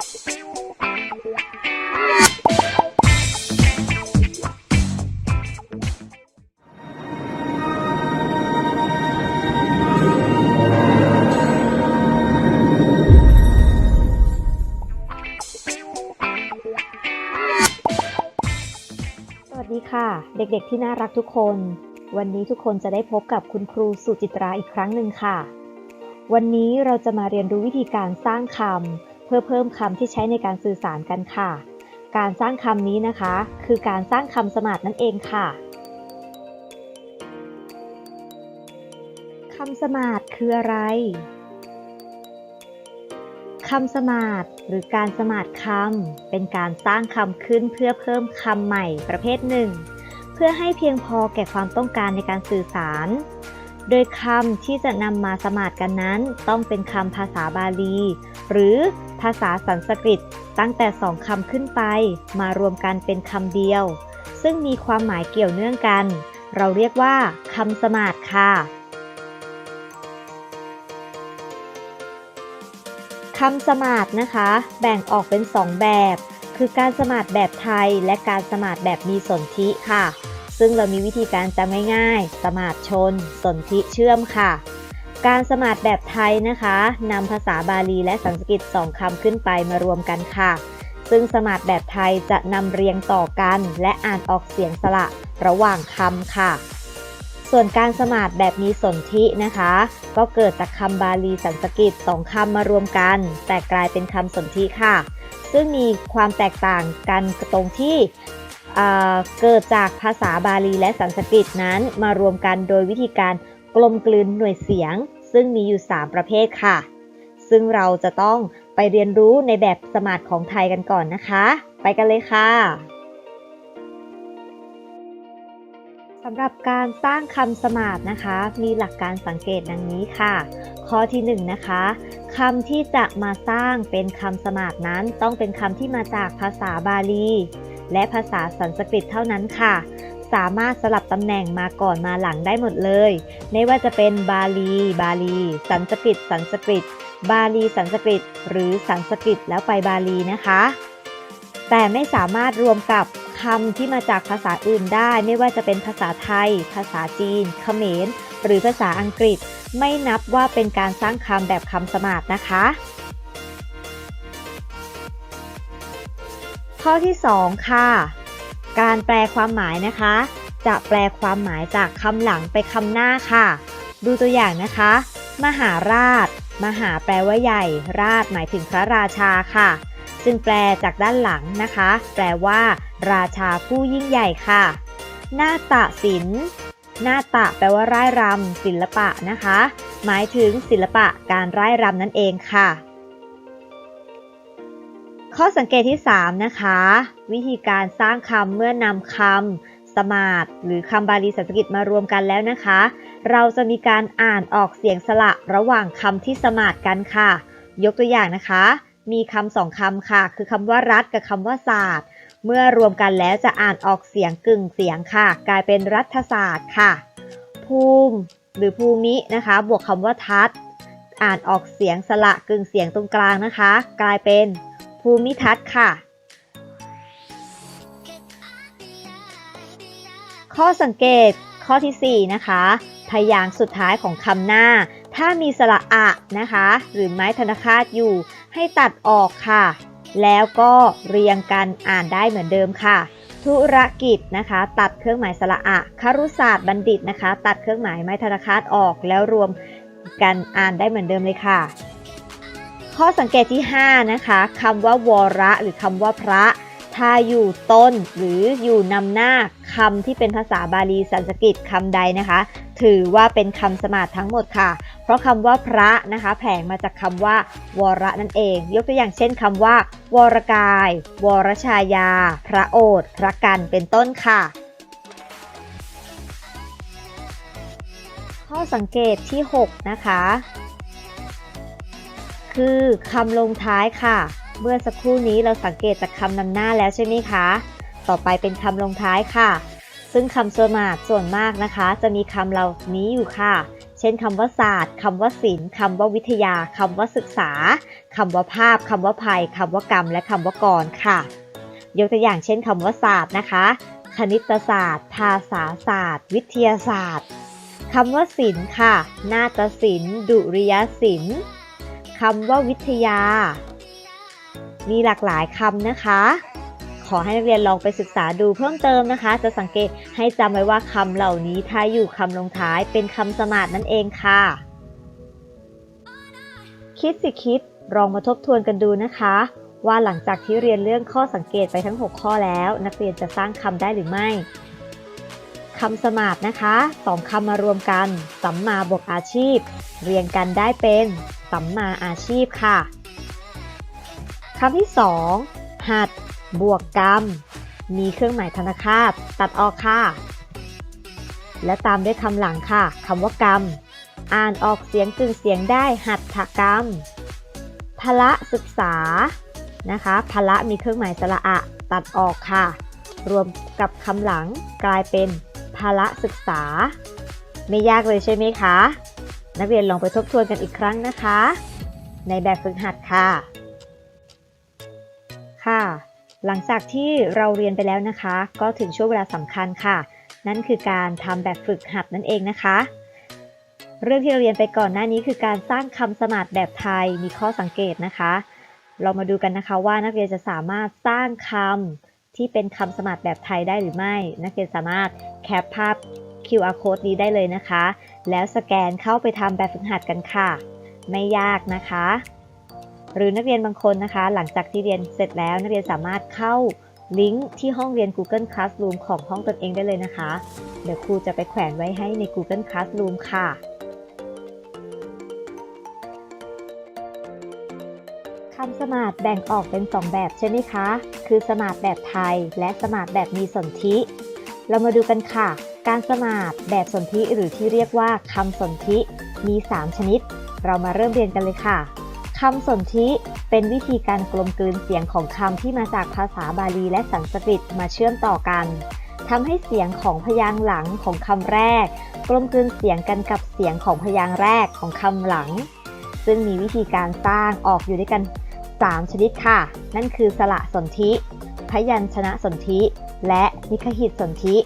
สวัสดีค่ะ เด็กๆที่น่ารักทุกคน วันนี้ทุกคนจะได้พบกับคุณครูสุจิตราอีกครั้งหนึ่งค่ะ วันนี้เราจะมาเรียนรู้วิธีการสร้างคำ พื่อเพิ่มคำที่ใช้ในการสื่อสารกันค่ะ การสร้างคำนี้นะคะ คือการสร้างคำสมาร์ทนั่นเองค่ะคำสมาร์ทคืออะไรคำสมาร์ทหรือการสมาร์ทคำเป็นการสร้างคำขึ้นเพื่อเพิ่มคำใหม่ประเภทหนึ่ง เพื่อให้เพียงพอแก่ความต้องการในการสื่อสาร โดยคำที่จะนำมาสมาร์ทกันนั้น ต้องเป็นคำภาษาบาลี หรือภาษาสันสกฤตตั้งแต่สองคำขึ้นไป มารวมกันเป็นคำเดียว ซึ่งมีความหมายเกี่ยวเนื่องกัน เราเรียกว่าคำสมาร์ทค่ะคำสมาร์ทนะคะ แบ่งออกเป็น 2 แบบ คือการสมาร์ทแบบไทยและการสมาร์ทแบบมีสนธิค่ะ ซึ่งเรามีวิธีการจำง่ายๆ สมาร์ทชน สนธิเชื่อมค่ะ การสมาร์ทแบบไทยนะคะนำภาษาบาลีและสันสกฤตสองคำขึ้นไปมารวมกันค่ะ ซึ่งสมาร์ทแบบไทยจะนำเรียงต่อกัน และอ่านออกเสียงสระระหว่างคำค่ะ ส่วนการสมาร์ทแบบมีสนธินะคะ ก็เกิดจากคำบาลีสันสกฤตสองคำมารวมกัน แต่กลายเป็นคำสนธิค่ะซึ่งมีความแตกต่างกันตรงที่ เเกิดจากภาษาบาลีและสันสกฤตนั้นมารวมกันโดยวิธีการกลมกลืนหน่วยเสียง ซึ่งมีอยู่ 3 ประเภทค่ะ ซึ่งเราจะต้องไปเรียนรู้ในแบบสมาร์ทของไทยกันก่อนนะคะ ไปกันเลยค่ะสำหรับการสร้างคำสมาร์ทนะคะ มีหลักการสังเกตดังนี้ค่ะ ข้อที่1นงนะคะคำที่จะมาสร้างเป็นคำสมาร์ทนั้นต้องเป็นคำที่มาจากภาษาบาลี และภาษาสันสกฤตเท่านั้นค่ะ สามารถสลับตำแหน่งมาก่อนมาหลังได้หมดเลย ไม่ว่าจะเป็นบาลี บาลี สันสกฤต สันสกฤต บาลีสันสกฤต หรือสันสกฤตแล้วไปบาลีนะคะ แต่ไม่สามารถรวมกับคำที่มาจากภาษาอื่นได้ ไม่ว่าจะเป็นภาษาไทย ภาษาจีน เขมร หรือภาษาอังกฤษ ไม่นับว่าเป็นการสร้างคำแบบคำสมาร์ทนะคะ ข้อที่ 2 ค่ะ การแปลความหมายนะคะ จะแปลความหมายจากคำหลังไปคำหน้าค่ะ ดูตัวอย่างนะคะ มหาราช มหาแปลว่าใหญ่ ราชหมายถึงพระราชาค่ะ จึงแปลจากด้านหลังนะคะ แปลว่า ราชาผู้ยิ่งใหญ่ค่ะ หน้าฏศิลป์นาฏะแปลว่าร่ายรำศิลปะนะคะ หมายถึงศิลปะการร่ายรำนั่นเองค่ะ ข้อสังเกตที่ 3 นะคะ วิธีการสร้างคำเมื่อนำคำสมาร์ทหรือคำบาลีสันสกฤตมารวมกันแล้วนะคะ เราจะมีการอ่านออกเสียงสระระหว่างคำที่สมาร์ทกันค่ะ ยกตัวอย่างนะคะ มีคำสองคำค่ะ คือคำว่ารัฐกับคำว่าศาสตร์ เมื่อรวมกันแล้วจะอ่านออกเสียงกึ่งเสียงค่ะ กลายเป็นรัฐศาสตร์ค่ะ ภูมิหรือภูมินะคะ บวกคำว่าทัศอ่านออกเสียงสระกึ่งเสียงตรงกลางนะคะ กลายเป็น ภูมิทัศน์ค่ะ ข้อสังเกตข้อทีสี่ 4 นะคะ พยางค์สุดท้ายของคำหน้า ถ้ามีสระอะนะคะ หรือไม้ธนคาตอยู่ ให้ตัดออกค่ะ แล้วก็เรียงกันอ่านได้เหมือนเดิมค่ะ ธุรกิจนะคะ ตัดเครื่องหมายสระอะครุศาสตร์บัณฑิตนะคะ ตัดเครื่องหมายไม้ธนคาตออกแล้วรวมกันอ่านได้เหมือนเดิมเลยค่ะ ข้อสังเกตที่ 5 นะคะคำว่าวระ หรือคำว่าพระ ถ้าอยู่ต้นหรืออยู่นำหน้าคำที่เป็นภาษาบาลีสันสกฤตคำใดนะคะ ถือว่าเป็นคำสมาร์ททั้งหมดค่ะ เพราะคำว่าพระนะคะแผงมาจากคำว่า วระนั่นเอง ยกตัวอย่างเช่นคำว่า วรกาย วรชายา พระโอษพระกันเป็นต้นค่ะข้อสังเกตที่ 6 นะคะ คือคำลงท้ายค่ะ เมื่อสักครู่นี้เราสังเกตจากคำนำหน้าแล้วใช่ไหมคะ ต่อไปเป็นคำลงท้ายค่ะ ซึ่งคำสมาร์ส่วนมากนะคะ จะมีคำเหล่านี้อยู่ค่ะ เช่นคำว่าศาสตร์คำว่าศิลป์คำว่าวิทยาคำว่าศึกษาคำว่าภาพคำว่าภัยคำว่ากรรม และคำว่ากรค่ะ ยกตัวอย่างเช่นคำว่าศาสตร์นะคะ คณิตศาสตร์ ภาษาศาสตร์ วิทยาศาสตร์คำว่าศิลป์ค่ะ นาฏศิลป์ ดุริยศิลป์ คำว่าวิทยา มีหลากหลายคำนะคะ ขอให้นักเรียนลองไปศึกษาดูเพิ่มเติมนะคะ จะสังเกตให้จำไว้ว่าคำเหล่านี้ถ้าอยู่คำลงท้ายเป็นคำสมาร์ทนั่นเองค่ะ คิดสิคิดลองมาทบทวนกันดูนะคะ ว่าหลังจากที่เรียนเรื่องข้อสังเกตไปทั้ง 6 ข้อแล้ว นักเรียนจะสร้างคำได้หรือไม่คำสมาร์ทนะคะสองคำมารวมกันสัมมาบวกอาชีพ เรียงกันได้เป็น สัมมาอาชีพค่ะคำที่ 2 หัด บวกกรรม มีเครื่องหมายธนคาตตัดออกค่ะ และตามด้วยคำหลังค่ะคำว่ากรรม อ่านออกเสียงกึ่งเสียงได้หัตถกรรมพละศึกษานะคะพละมีเครื่องหมายสระอะตัดออกค่ะ รวมกับคำหลังกลายเป็นพละศึกษา ไม่ยากเลยใช่ไหมคะ นักเรียนลองไปทบทวนกันอีกครั้งนะคะ ในแบบฝึกหัดค่ะ ค่ะ หลังจากที่เราเรียนไปแล้วนะคะ ก็ถึงช่วงเวลาสำคัญค่ะ นั่นคือการทำแบบฝึกหัดนั่นเองนะคะ เรื่องที่เราเรียนไปก่อนหน้านี้คือการสร้างคำสมาร์ทแบบไทยมีข้อสังเกตนะคะ เรามาดูกันนะคะว่านักเรียนจะสามารถสร้างคำที่เป็นคำสมาร์ทแบบไทยได้หรือไม่ นักเรียนสามารถแคปภาพ QR code นี้ได้เลยนะคะ แล้วสแกนเข้าไปทำแบบฝึกหัดกันค่ะ ไม่ยากนะคะ หรือนักเรียนบางคนนะคะ หลังจากที่เรียนเสร็จแล้วนักเรียนสามารถเข้าลิงก์ที่ห้องเรียน Google Classroom ของห้องตนเองได้เลยนะคะ เดี๋ยวครูจะไปแขวนไว้ให้ใน Google Classroom ค่ะคำสมาร์ทแบ่งออกเป็น 2 แบบใช่ไหมคะ คือสมาร์ทแบบไทยและสมาร์ทแบบมีสนธิ เรามาดูกันค่ะ การสมาร์ทแบบสนธิหรือที่เรียกว่าคำสนธิมี 3 ชนิด เรามาเริ่มเรียนกันเลยค่ะคำสนธิเป็นวิธีการกลมกลืนเสียงของคำที่มาจากภาษาบาลีและสันสกฤตมาเชื่อมต่อกันทำให้เสียงของพยางค์หลังของคำแรก กลมกลืนเสียงกันกับเสียงของพยางค์แรกของคำหลัง ซึ่งมีวิธีการสร้างออกอยู่ด้วยกัน 3 ชนิดค่ะ นั่นคือสระสนธิพยัญชนะสนธิและนิคหิตสนธิ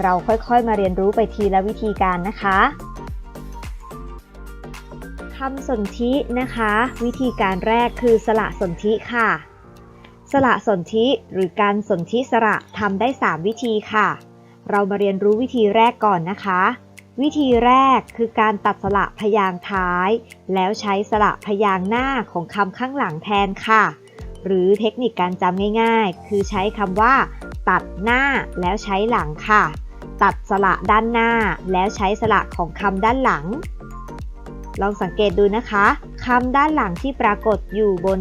เราค่อยๆมาเรียนรู้ไปทีละวิธีการนะคะคำสนธินะคะ วิธีการแรกคือสระสนธิค่ะสระสนธิหรือการสนธิสระทำได้ 3 วิธีค่ะ เรามาเรียนรู้วิธีแรกก่อนนะคะ วิธีแรกคือการตัดสระพยางท้าย แล้วใช้สระพยางหน้าของคำข้างหลังแทนค่ะ หรือเทคนิคการจำง่ายๆ คือใช้คำว่า ตัดหน้าแล้วใช้หลังค่ะ ตัดสระด้านหน้าแล้วใช้สระของคำด้านหลัง ลองสังเกตดูนะคะคำด้านหลังที่ปรากฏอยู่บน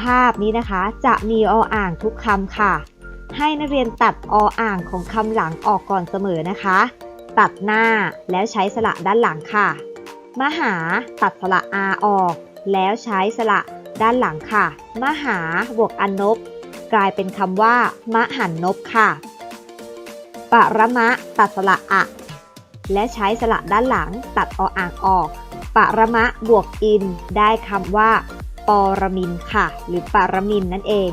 ภาพนี้นะคะ จะมีออ่างทุกคำค่ะ ให้นักเรียนตัดออ่างของคำหลังออกก่อนเสมอนะคะ ตัดหน้าแล้วใช้สระด้านหลังค่ะ มหาตัดสระอาออก แล้วใช้สระด้านหลังค่ะ มหาบวกอนนบกลายเป็นคำว่ามหันนบค่ะ ปรมะ ตัดสระอะ และใช้สระด้านหลังตัดออ่างออกปรมะบวกอิน ได้คำว่า ปรมินค่ะ หรือปรมินนั่นเอง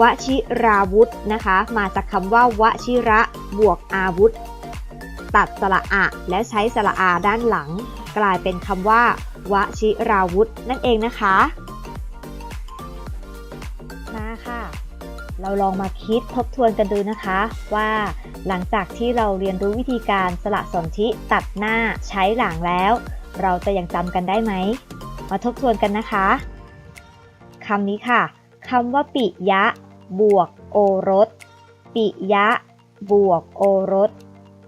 วชิราวุธนะคะ มาจากคำว่าวชิระบวกอาวุธ ตัดสระอะ และใช้สระอาด้านหลัง กลายเป็นคำว่าวชิราวุธนั่นเองนะคะ เราลองมาคิดทบทวนกันดูนะคะ ว่าหลังจากที่เราเรียนรู้วิธีการสละสนธิตัดหน้าใช้หลังแล้ว เราจะยังจำกันได้ไหม มาทบทวนกันนะคะคำนี้ค่ะคำว่าปิยะ บวกโอรส ปิยะ บวกโอรส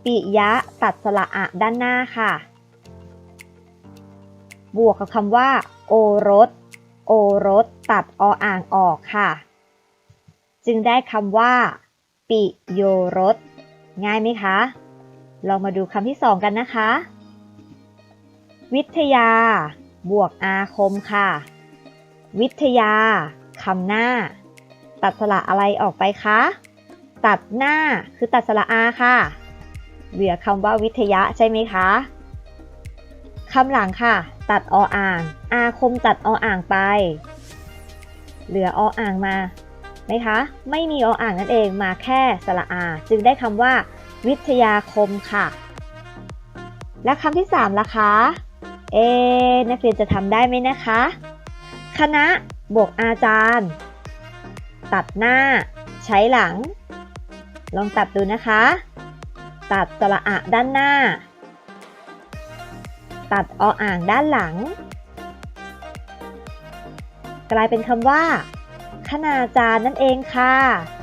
ปิยะตัดสระอะด้านหน้าค่ะ บวกกับคำว่า โอรส โอรส ตัดออ่างออกค่ะ จึงได้คำว่า ปิโยรส ง่ายไหมคะ ลองมาดูคำที่สองกันนะคะ วิทยา บวกอาคมค่ะ วิทยาคำหน้า ตัดสระอะไรออกไปคะ ตัดหน้าคือตัดสระอาค่ะ เหลือคำว่าวิทยาใช่ไหมคะคำหลังค่ะ ตัดออ่าง อาคมตัดออ่างไป เหลือออ่างมา ไหมคะ ไม่มีออ่างนั่นเองมาแค่สระอา จึงได้คำว่า วิทยาคมค่ะ และคำที่3ล่ะคะเอนักเรียนจะทำได้ไหมนะคะ คณะบวกอาจารย์ ตัดหน้า ใช้หลัง ลองตัดดูนะคะ ตัดสระอะด้านหน้า ตัดออ่างด้านหลัง กลายเป็นคำว่า คณาจารย์นั่นเองค่ะ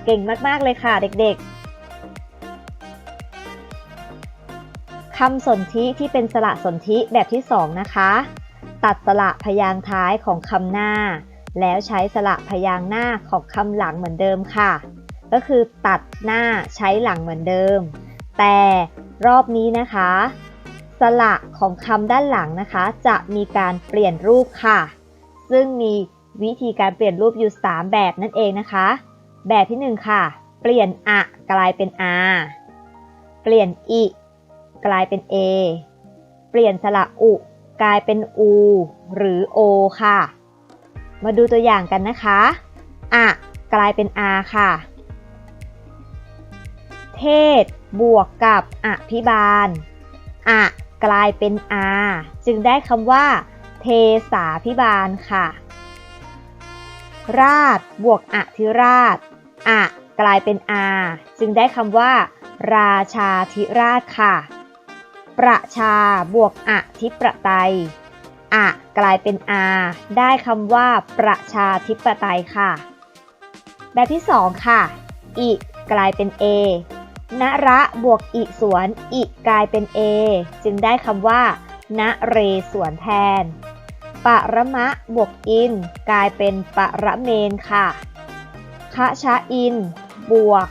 เก่งมากๆเลยค่ะเด็กๆคำสนธิที่เป็นสระสนธิแบบที่2นะคะ ตัดสระพยางค์ท้ายของคำหน้า แล้วใช้สระพยางค์หน้าของคำหลังเหมือนเดิมค่ะ ก็คือตัดหน้าใช้หลังเหมือนเดิม แต่รอบนี้นะคะ สระของคำด้านหลังนะคะ จะมีการเปลี่ยนรูปค่ะ ซึ่งมี วิธีการเปลี่ยนรูปอยู่ 3 แบบนั่นเองนะคะ แบบที่ 1 ค่ะ เปลี่ยนอะกลายเป็น a เปลี่ยนอิกลายเป็น a เปลี่ยนสระอุ กลายเป็น u หรือ o ค่ะ มาดูตัวอย่างกันนะคะอะกลายเป็น a ค่ะ เทศ บวกกับอภิบาลอะกลายเป็นอาจึงได้คำว่า เทสาพิบาลค่ะ ราชบวกอธิราชอะกลายเป็นอาจึงได้คำว่า ราชาธิราชค่ะ ประชาบวกอธิปไตยอะกลายเป็นอาได้คำว่า ประชาธิปไตยค่ะ แบบที่2ค่ะอิกลายเป็นเอนระบวกอิสวนอิกลายเป็น A จึงได้คำว่านเรสวนแทน ปะระมะบวกอิน กลายเป็นปะระเมนค่ะคะชะอิน บวก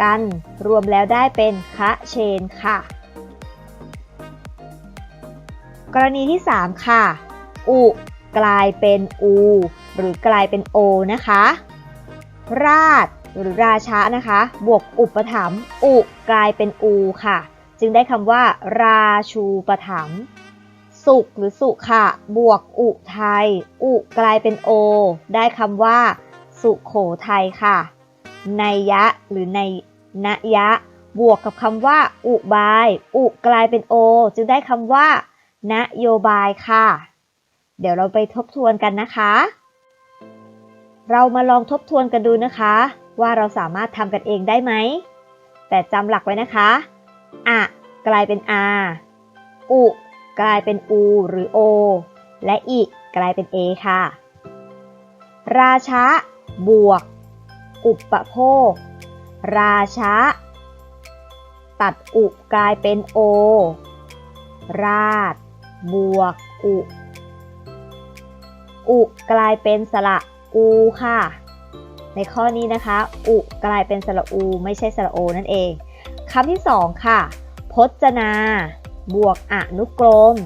กัน รวมแล้วได้เป็นคะเชนค่ะ กรณีที่ 3 ค่ะ อุ กลายเป็นอู หรือกลายเป็นโอนะคะ ราช หรือราชานะคะ บวกอุปถัมภ์อุ กลายเป็นอูค่ะ จึงได้คำว่า ราชูปถัมภ์ สุขหรือสุขะ บวกอุไทย อุกลายเป็นโอ ได้คำว่า สุโขทัยค่ะนัยยะหรือในนยะ บวกกับคำว่า อุบาย อุกลายเป็นโอ จึงได้คำว่า นโยบายค่ะ เดี๋ยวเราไปทบทวนกันนะคะ เรามาลองทบทวนกันดูนะคะ ว่าเราสามารถทำกันเองได้ไหม แต่จำหลักไว้นะคะอะกลายเป็น a อุ กลายเป็น u หรือ o และอิกลายเป็น a ค่ะ ราชะบวก อุปโภค ราชะตัดอุกลายเป็น o ราชบวก อุ อุกลายเป็นสระอูค่ะ ในข้อนี้นะคะ อุกลายเป็นสระอู ไม่ใช่สระโอนั่นเองคำที่2ค่ะ พจนา บวกอนุกรม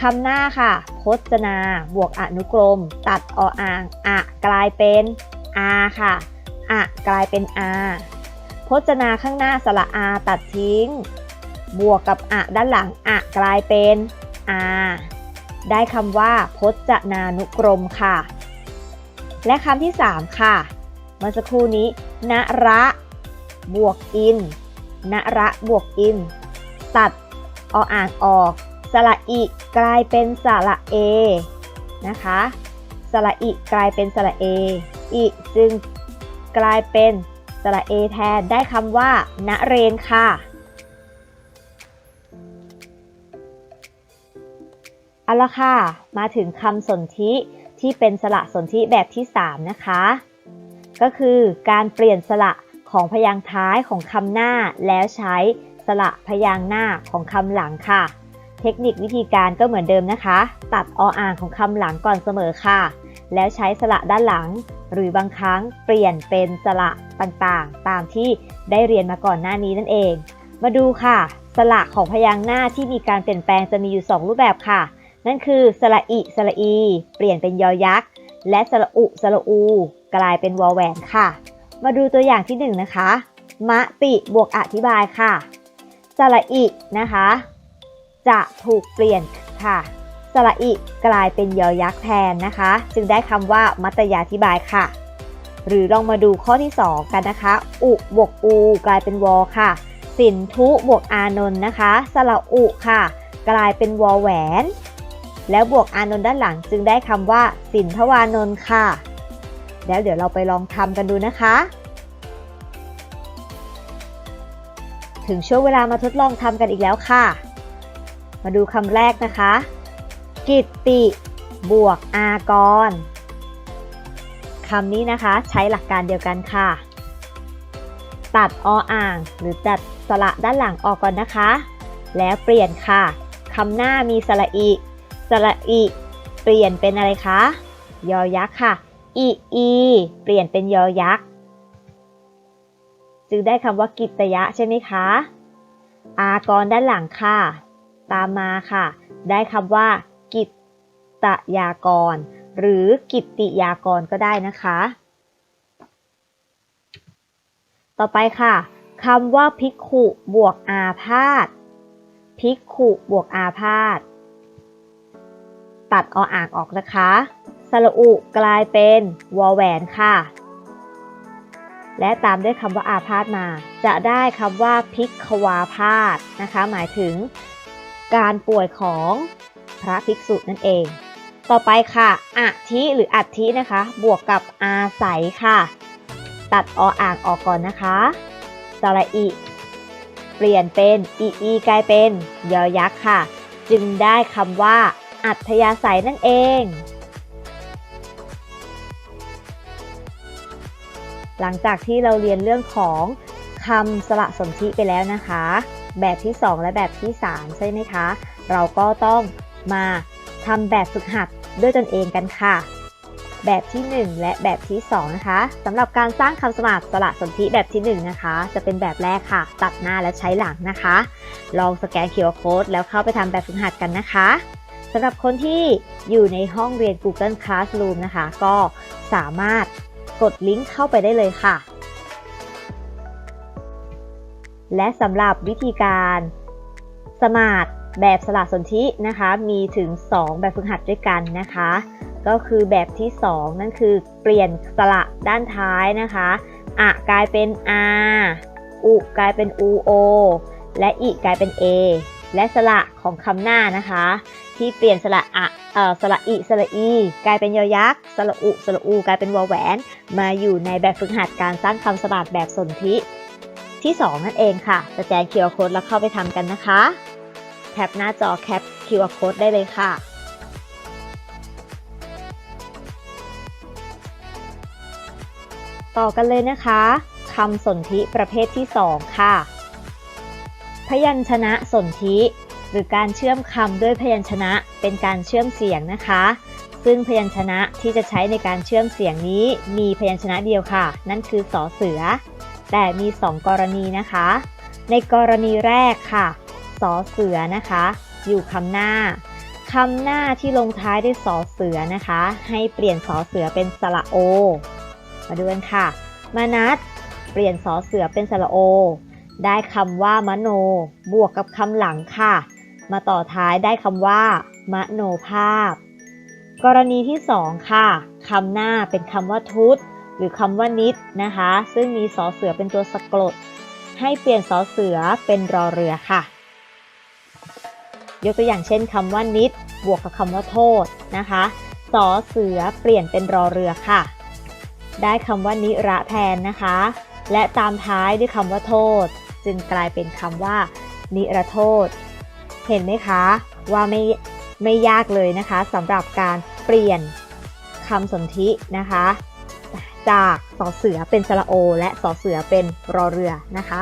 คำหน้าค่ะ พจนา บวกอนุกรม ตัดออ่างอะกลายเป็นอาค่ะอะกลายเป็นอาพจนาข้างหน้าสระอาตัดทิ้ง บวกกับอะด้านหลังอะกลายเป็นอาได้คำว่า พจนานุกรมค่ะ และคำที่ 3 ค่ะ เมื่อสักครู่นี้นระ บวกอินนระบวกอิน ตัด ออ่างออกสระอิกลายเป็นสระเอนะคะสระอิกลายเป็นสระเออิจึงกลายเป็นสระเอแทนได้คำว่าณเรนค่ะเอาละค่ะ มาถึงคำสนธิที่เป็นสระสนธิแบบที่ 3 นะคะ ก็คือการเปลี่ยนสระของพยางค์ท้ายของคำหน้าแล้วใช้ สระพยางค์หน้าของคำหลังค่ะ เทคนิควิธีการก็เหมือนเดิมนะคะ ตัดออ่างของคำหลังก่อนเสมอค่ะ แล้วใช้สระด้านหลัง หรือบางครั้งเปลี่ยนเป็นสระต่างๆ ตามที่ได้เรียนมาก่อนหน้านี้นั่นเอง มาดูค่ะ สระของพยางค์หน้าที่มีการเปลี่ยนแปลงจะมีอยู่ 2 รูปแบบค่ะ นั่นคือสระอิสระอี เปลี่ยนเป็นยอยักษ์และสระอุสระอู กลายเป็นวอแหวนค่ะ มาดูตัวอย่างที่ 1นงนะคะ มะติบวกอธิบายค่ะ สระอินะคะ จะถูกเปลี่ยนค่ะสระอิกลายเป็นยอยักษ์แทนนะคะ จึงได้คำว่ามัตยาธิบายค่ะ หรือลองมาดูข้อที่ 2 กันนะคะ อุบวกอูกลายเป็นวอค่ะ สินทุบวกอานนท์นะคะสระอุค่ะ กลายเป็นวอแหวน แล้วบวกอานนท์ด้านหลัง จึงได้คำว่าสินทวานนท์ค่ะ แล้วเดี๋ยวเราไปลองทำกันดูนะคะ ถึงช่วงเวลามาทดลองทำกันอีกแล้วค่ะ มาดูคำแรกนะคะ กิตติบวกอากรคำนี้นะคะใช้หลักการเดียวกันค่ะ ตัดออ่าง หรือตัดสระด้านหลังออกก่อนนะคะ แล้วเปลี่ยนค่ะคำหน้ามีสระอีสระอีเปลี่ยนเป็นอะไรคะ ยอยักษ์ค่ะ อีอี เปลี่ยนเป็นยอยักษ์ จึงได้คำว่ากิตยะใช่ไหมคะ อากรด้านหลังค่ะ ตามมาค่ะ ได้คำว่า กิตตยากร หรือกิตติยากรก็ได้นะคะ ต่อไปค่ะคำว่าภิกขุบวกอาพาธภิกขุบวกอาพาธตัดออ่างออกนะคะ สระอุกลายเป็นวอแหวนค่ะ และตามด้วยคำว่าอาพาธมา จะได้คำว่าพิกขวาพาธนะคะ หมายถึงการป่วยของพระภิกษุนั่นเอง ต่อไปค่ะอาทิหรืออัฐินะคะ บวกกับอาศัยค่ะ ตัดออ่างออกก่อนนะคะสระอิ เปลี่ยนเป็นอีอีกลายเป็นยอยักษ์ค่ะ จึงได้คำว่าอัธยาศัยนั่นเอง หลังจากที่เราเรียนเรื่องของคำสละสนธิไปแล้วนะคะ แบบที่ 2 และแบบที่ 3 ใช่ไหมคะ เราก็ต้องมาทำแบบฝึกหัดด้วยตนเองกันค่ะ แบบที่ 1 และแบบที่ 2 นะคะสำหรับการสร้างคำสมัครสละสนธิแบบที่ 1 นะคะ จะเป็นแบบแรกค่ะ ตัดหน้าและใช้หลังนะคะ ลองสแกน QR Code แล้วเข้าไปทำแบบฝึกหัดกันนะคะสำหรับคนที่อยู่ในห้องเรียน Google Classroom นะคะ ก็สามารถ กดลิงก์เข้าไปได้เลยค่ะ และสำหรับวิธีการสมาร์ทแบบสละสนธินะคะ มีถึง 2 แบบฝึกหัดด้วยกันนะคะ ก็คือแบบที่ 2 นั่นคือเปลี่ยนสระด้านท้ายนะคะอะกลายเป็น a อุกลายเป็น u o และอีกลายเป็น a และสระของคำหน้านะคะ ที่เปลี่ยนสระอะเอ่อสระอีสระอี กลายเป็นยอยักษ์สระอุสระอู กลายเป็นวอแหวน มาอยู่ในแบบฝึกหัดการสร้างคำสมาร์ทแบบสนธิที่ 2 นั่นเองค่ะสแกน QR Code แล้วเข้าไปทำกันนะคะ แคปหน้าจอแคป QR Code ได้เลยค่ะต่อกันเลยนะคะคำสนธิประเภทที่ 2 ค่ะ พยัญชนะสนธิ หรือการเชื่อมคำด้วยพยัญชนะเป็นการเชื่อมเสียงนะคะ ซึ่งพยัญชนะที่จะใช้ในการเชื่อมเสียงนี้ มีพยัญชนะเดียวค่ะ นั่นคือสอเสือ แต่มี 2 กรณีนะคะ ในกรณีแรกค่ะสอเสือนะคะ อยู่คำหน้าคำหน้าที่ลงท้ายด้วยสอเสือนะคะ ให้เปลี่ยนสอเสือเป็นสระโอ มาดูกันค่ะ มานัดเปลี่ยนสอเสือเป็นสระโอ ได้คำว่ามโน บวกกับคำหลังค่ะ มาต่อท้ายได้คำว่า มโนภาพ กรณีที่ 2 ค่ะคำหน้าเป็นคำว่าทุตหรือคำว่านิดนะคะ ซึ่งมีสอเสือเป็นตัวสะกด ให้เปลี่ยนสอเสือเป็นรอเรือค่ะ ยกตัวอย่างเช่นคำว่านิด บวกกับคำว่าโทษนะคะสอเสือเปลี่ยนเป็นรอเรือค่ะ ได้คำว่านิระแทนนะคะ และตามท้ายด้วยคำว่าโทษ จึงกลายเป็นคำว่า นิรโทษ เห็นไหมคะว่าไม่ไม่ยากเลยนะคะสำหรับการเปลี่ยนคำสนธินะคะ จากสอเสือเป็นสระโอ และสอเสือเป็นรอเรือนะคะ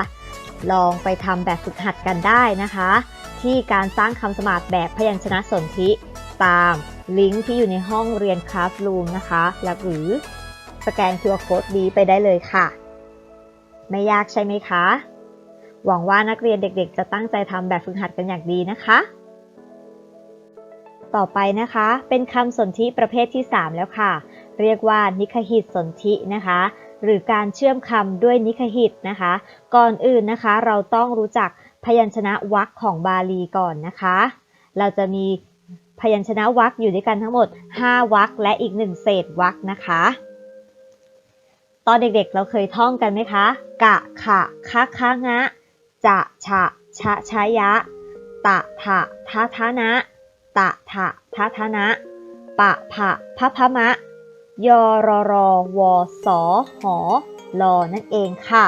ลองไปทำแบบฝึกหัดกันได้นะคะ ที่การสร้างคำสมาร์ทแบบพยัญชนะสนธิตามลิงก์ที่อยู่ในห้องเรียน Classroom นะคะ และหรือสแกน QR Code นี้ไปได้เลยค่ะ ไม่ยากใช่ไหมคะ หวังว่านักเรียนเด็กๆ จะตั้งใจทำแบบฝึกหัดกันอย่างดีนะคะ ต่อไปนะคะ เป็นคำสนธิประเภทที่ 3 แล้วค่ะ เรียกว่านิคหิตสนธินะคะหรือการเชื่อมคำด้วยนิคหิตนะคะ ก่อนอื่นนะคะเราต้องรู้จักพยัญชนะวรรคของบาลีก่อนนะคะ เราจะมีพยัญชนะวรรคอยู่ด้วยกันทั้งหมด 5วรรคและอีก 1 เศษวรรคนะคะ ตอนเด็กๆเราเคยท่องกันไหมคะ กะขะคะคะงะ จะฉะชะชายะ ตะถะทะทะนะ ตะถะทะทะนะ ปะผะพะพะมะ ยอรอรอวอสอหอลอนั่นเองค่ะ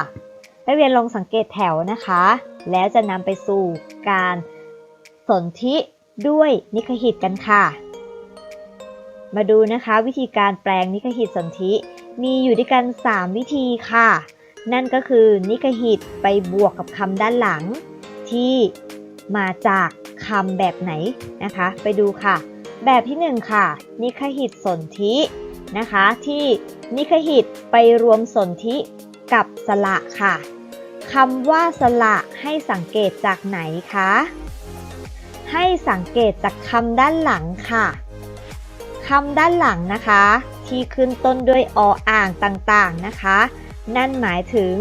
นักเรียนลองสังเกตแถวนะคะ แล้วจะนำไปสู่การสนธิด้วยนิคหิตกันค่ะ มาดูนะคะวิธีการแปลงนิคหิตสนธิมีอยู่ด้วยกัน 3 วิธีค่ะ นั่นก็คือนิคหิตไปบวกกับคำด้านหลัง ที่มาจากคำแบบไหนนะคะ ไปดูค่ะ แบบที่ 1 ค่ะ นิคหิตสนธินะคะ ที่นิคหิตไปรวมสนธิกับสระค่ะคำว่าสระให้สังเกตจากไหนคะ ให้สังเกตจากคำด้านหลังค่ะคำด้านหลังนะคะ ที่ขึ้นต้นด้วยออ่างต่างๆนะคะ นั่นหมายถึง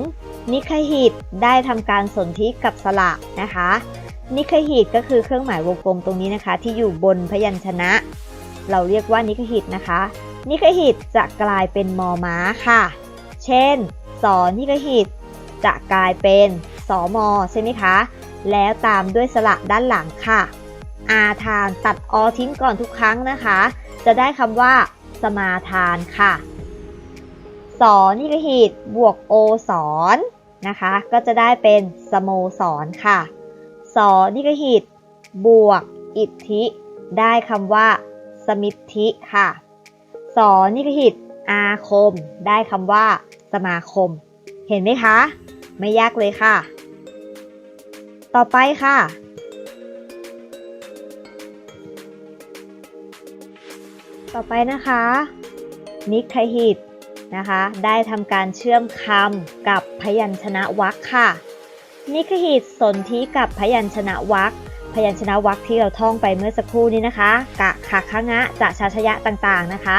นิคหิตได้ทำการสนธิกับสระนะคะ นิคหิตก็คือเครื่องหมายวงกลมตรงนี้นะคะ ที่อยู่บนพยัญชนะ เราเรียกว่านิคหิตนะคะ นิคหิตจะกลายเป็นมอม้าค่ะ เช่นสอนิคหิตจะกลายเป็นสอมอใช่ไหมคะ แล้วตามด้วยสระด้านหลังค่ะ อาทานตัดอทิ้งก่อนทุกครั้งนะคะ จะได้คำว่าสมาทานค่ะ สอนิกหิตบวกโอสอนนะคะ ก็จะได้เป็นสโมสรค่ะสอนิกหิตบวกอิทธิ ได้คำว่า สมิทธิค่ะสอนิกหิตอาคม ได้คำว่า สมาคม เห็นไหมคะ ไม่ยากเลยค่ะ ต่อไปค่ะต่อไปนะคะ นิคหิต นะคะ ได้ทำการเชื่อมคำกับพยัญชนะวรรคค่ะ นิคหิตสนธิกับพยัญชนะวรรคพยัญชนะวรรคที่เราท่องไปเมื่อสักครู่นี้นะคะ กะขะคะงะจะชาชยะต่างๆนะคะ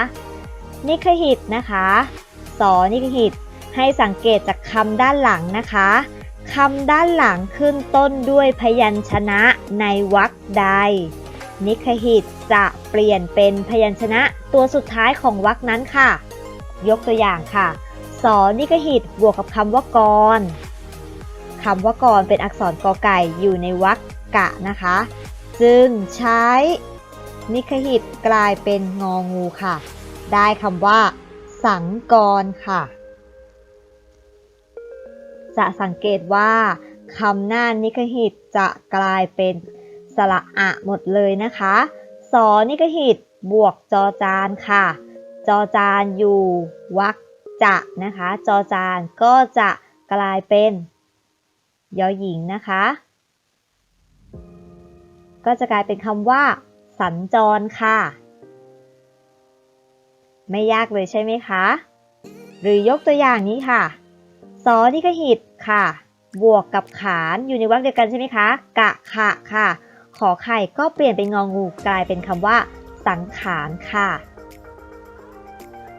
นิคหิตนะคะสอนิคหิตให้สังเกตจากคำด้านหลังนะคะคำด้านหลังขึ้นต้นด้วยพยัญชนะในวรรคใด นิคหิตจะเปลี่ยนเป็นพยัญชนะตัวสุดท้ายของวรรคนั้นค่ะ ยกตัวอย่างค่ะ สอนิคหิตบวกกับคำว่ากรคำว่ากรเป็นอักษรกอไก่อยู่ในวรรคกะนะคะจึงใช้นิคหิตกลายเป็นงองูค่ะ ได้คำว่า สังกรค่ะ จะสังเกตว่าคำหน้านิคหิตจะกลายเป็นสระอะหมดเลยนะคะ สอนิคหิตบวกจอจานค่ะ จอจานอยู่วรรคจะนะคะ จอจานก็จะกลายเป็นยอหญิงนะคะ ก็จะกลายเป็นคำว่า สัญจรค่ะ ไม่ยากเลยใช่ไหมคะ หรือยกตัวอย่างนี้ค่ะสอนิคหิตค่ะ บวกกับขานอยู่ในวรรคเดียวกันใช่ไหมคะ กะขะค่ะ ขอไข่ก็เปลี่ยนเป็นงองูกลายเป็นคำว่า สังขารค่ะ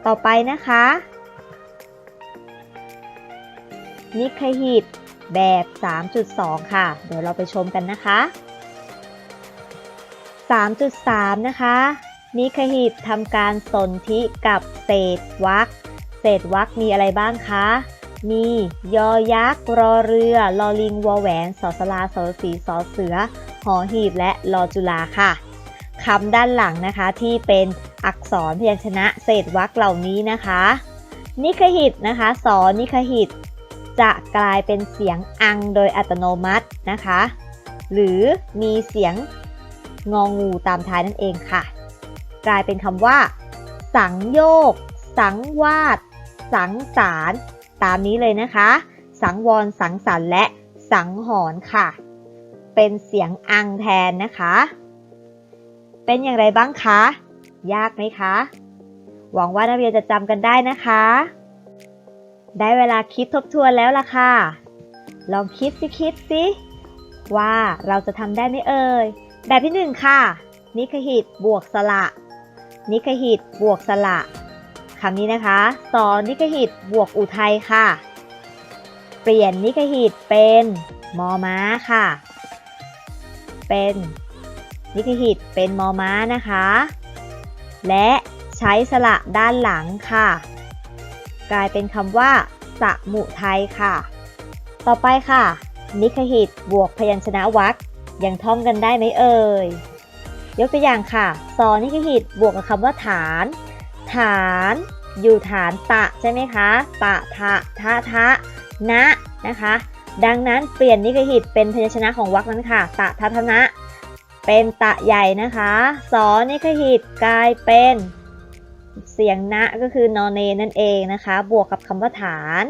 ต่อไปนะคะนิคหิตแบบ 3.2 ค่ะ เดี๋ยวเราไปชมกันนะคะ 3.3 นะคะ นิคหิตทำการสนธิกับเศษวรรคเศษวรรคมีอะไรบ้างคะ มียอยักษ์ รอเรือ ลอลิง วอแหวน สอสลาสอสีสอเสือ หอหีบ และลอจุลาค่ะ คำด้านหลังนะคะที่เป็นอักษรพยัญชนะเศษวรรคเหล่านี้นะคะ นิคหิตนะคะสอนิคหิต จะกลายเป็นเสียงอังโดยอัตโนมัตินะคะ หรือมีเสียงงองูตามท้ายนั่นเองค่ะ กลายเป็นคำว่า สังโยก สังวาด สังสารตามนี้เลยนะคะ สังวร สังสรรและสังหรณ์ค่ะ เป็นเสียงอังแทนนะคะ เป็นอย่างไรบ้างคะ ยากไหมคะ หวังว่านักเรียนจะจำกันได้นะคะ ได้เวลาคิดทบทวนแล้วล่ะค่ะ ลองคิดสิคิดสิว่าเราจะทำได้ไหมเอ่ย แบบที่หนึ่งค่ะ นิคหิตบวกสระ นิคหิตบวกสระคำนี้นะคะสอนิคหิตบวกอุทัยค่ะ เปลี่ยนนิคหิตเป็นมอม้าค่ะ เป็น นิคหิตเป็นมอม้านะคะ และใช้สระด้านหลังค่ะ กลายเป็นคำว่าสมุทัยค่ะ ต่อไปค่ะ นิคหิตบวกพยัญชนะวรรคยังท่องกันได้ไหมเอ่ย ยกตัวอย่างค่ะสอนิคหิตบวกกับคำว่าฐาน ฐานอยู่ฐานตะใช่ไหมคะตะทะทะทะนะนะคะ ดังนั้นเปลี่ยนนิคหิตเป็นพยัญชนะของวรรคนั้นค่ะ ตะทะทะนะ เป็นตะใหญ่นะคะสอนิคหิตกลายเป็นเสียงนะก็คือนอนเนนั่นเองนะคะ บวกกับคำว่าฐาน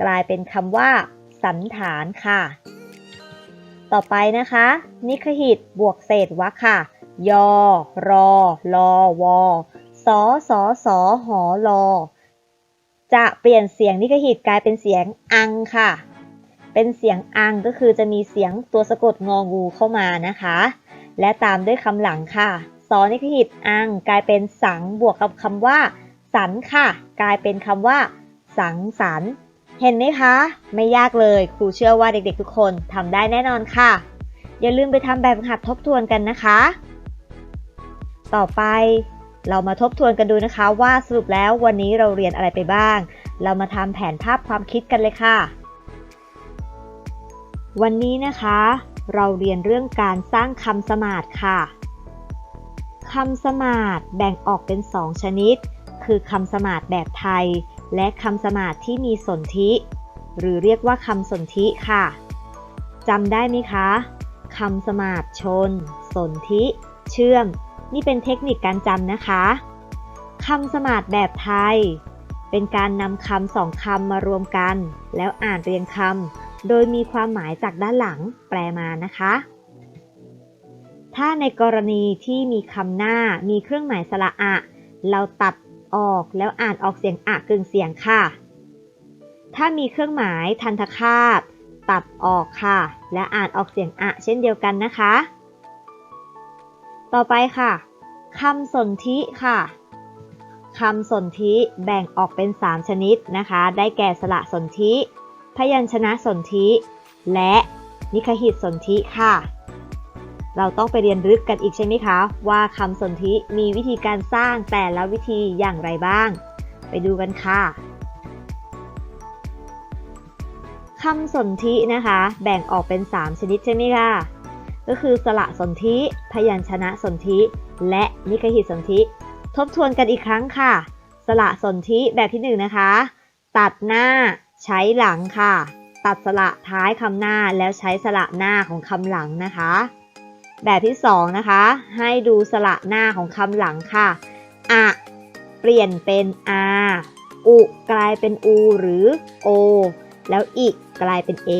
กลายเป็นคำว่า สันฐานค่ะ ต่อไปนะคะ นิคหิตบวกเศษวรรคค่ะ ยอ รอ ลอวอสอสอสอหอลอ จะเปลี่ยนเสียงนิคหิตกลายเป็นเสียงอังค่ะ เป็นเสียงอังก็คือจะมีเสียงตัวสะกดงองูเข้ามานะคะ และตามด้วยคำหลังค่ะสอนิคหิตอังกลายเป็นสังบวกกับคำว่า สันค่ะ กลายเป็นคำว่า สังสรรเห็นไหมคะ ไม่ยากเลยครูเชื่อว่าเด็กๆ ทุกคนทำได้แน่นอนค่ะ อย่าลืมไปทำแบบฝึกหัดทบทวนกันนะคะ ต่อไปเรามาทบทวนกันดูนะคะว่าสรุปแล้ววันนี้เราเรียนอะไรไปบ้าง เรามาทำแผนภาพความคิดกันเลยค่ะ วันนี้นะคะ เราเรียนเรื่องการสร้างคำสมาธิค่ะคำสมาธิแบ่งออกเป็น 2 ชนิด คือคำสมาธิแบบไทย และคำสมาธิที่มีสนธิ หรือเรียกว่าคำสนธิค่ะจำได้ไหมคะคำสมาธิชน สนธิ เชื่อม นี่เป็นเทคนิคการจำนะคะคำสมาธิแบบไทย เป็นการนำคำสองคำมารวมกัน แล้วอ่านเรียงคำ โดยมีความหมายจากด้านหลังแปลมานะคะ ถ้าในกรณีที่มีคำหน้ามีเครื่องหมายสระอะ เราตัดออกแล้วอ่านออกเสียงอะกึ่งเสียงค่ะ ถ้ามีเครื่องหมายทันทคาต ตัดออกค่ะ และอ่านออกเสียงอะเช่นเดียวกันนะคะ ต่อไปค่ะคำสนธิค่ะคำสนธิแบ่งออกเป็น 3 ชนิดนะคะ ได้แก่สระสนธิ พยัญชนะสนธิและนิคหิตสนธิค่ะ เราต้องไปเรียนลึกกันอีกใช่ไหมคะ ว่าคำสนธิมีวิธีการสร้างแต่ละวิธีอย่างไรบ้าง ไปดูกันค่ะคำสนธินะคะ แบ่งออกเป็น 3 ชนิดใช่ไหมคะก็คือสระสนธิพยัญชนะสนธิและนิคหิตสนธิทบทวนกันอีกครั้งค่ะ สระสนธิแบบที่1นนะคะ ตัดหน้า ใช้หลังค่ะ ตัดสระท้ายคำหน้าแล้วใช้สระหน้าของคำหลังนะคะ แบบที่2นะคะ ให้ดูสระหน้าของคำหลังค่ะอะเปลี่ยนเป็นอาอุกลายเป็นอูหรือโอแล้วอีกกลายเป็นเอ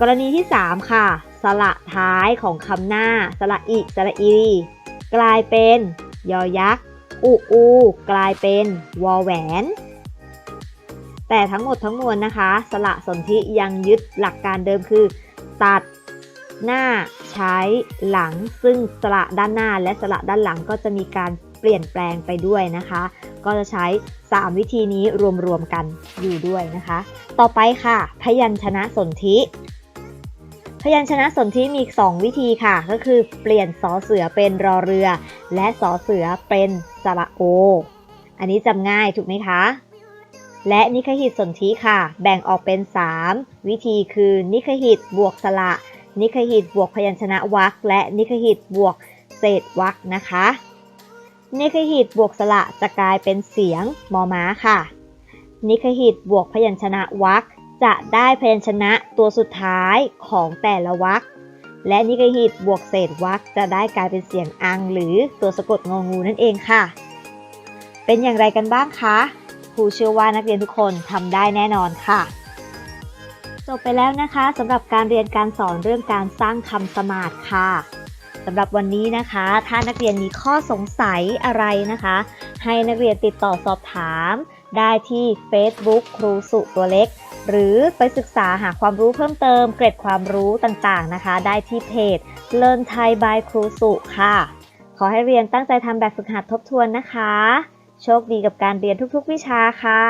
กรณีที่ 3 ค่ะ สระท้ายของคำหน้า สระอิ สระอี กลายเป็น ยอยักษ์ อูอู กลายเป็น วอแหวน แต่ทั้งหมดทั้งมวลนะคะสระสนธิยังยึดหลักการเดิมคือ ตัดหน้าใช้หลัง ซึ่งสระด้านหน้าและสระด้านหลังก็จะมีการเปลี่ยนแปลงไปด้วยนะคะ ก็จะใช้ 3 วิธีนี้รวมๆกันอยู่ด้วยนะคะ ต่อไปค่ะ พยัญชนะสนธิพยัญชนะสนธิมี 2 วิธีค่ะ ก็คือเปลี่ยนสอเสือเป็นรอเรือ และสอเสือเป็นสระโอ อันนี้จำง่ายถูกไหมคะ และนิคหิตสนธิค่ะ แบ่งออกเป็น 3 วิธีคือนิคหิตบวกสระ นิคหิตบวกพยัญชนะวรรคและนิคหิตบวกเศษวรรคนะคะนิคหิตบวกสระจะกลายเป็นเสียงมอม้าค่ะ นิคหิตบวกพยัญชนะวรรคจะได้พยัญชนะตัวสุดท้ายของแต่ละวรรคและนิคหิตบวกเศษวรรคจะได้กลายเป็นเสียงอัง หรือตัวสะกดงองูนั่นเองค่ะ เป็นอย่างไรกันบ้างคะ ครูเชื่อว่านักเรียนทุกคนทำได้แน่นอนค่ะ จบไปแล้วนะคะสำหรับการเรียนการสอนเรื่องการสร้างคำสมาธิค่ะสำหรับวันนี้นะคะ ถ้านักเรียนมีข้อสงสัยอะไรนะคะ ให้นักเรียนติดต่อสอบถาม ได้ที่ Facebook ครูสุตัวเล็ก หรือไปศึกษาหาความรู้เพิ่มเติม เกร็ดความรู้ต่างๆนะคะ ได้ที่เพจ Learn Thai by ครูสุค่ะ ขอให้เรียนตั้งใจทำแบบฝึกหัดทบทวนนะคะ โชคดีกับการเรียนทุกๆ วิชาค่ะ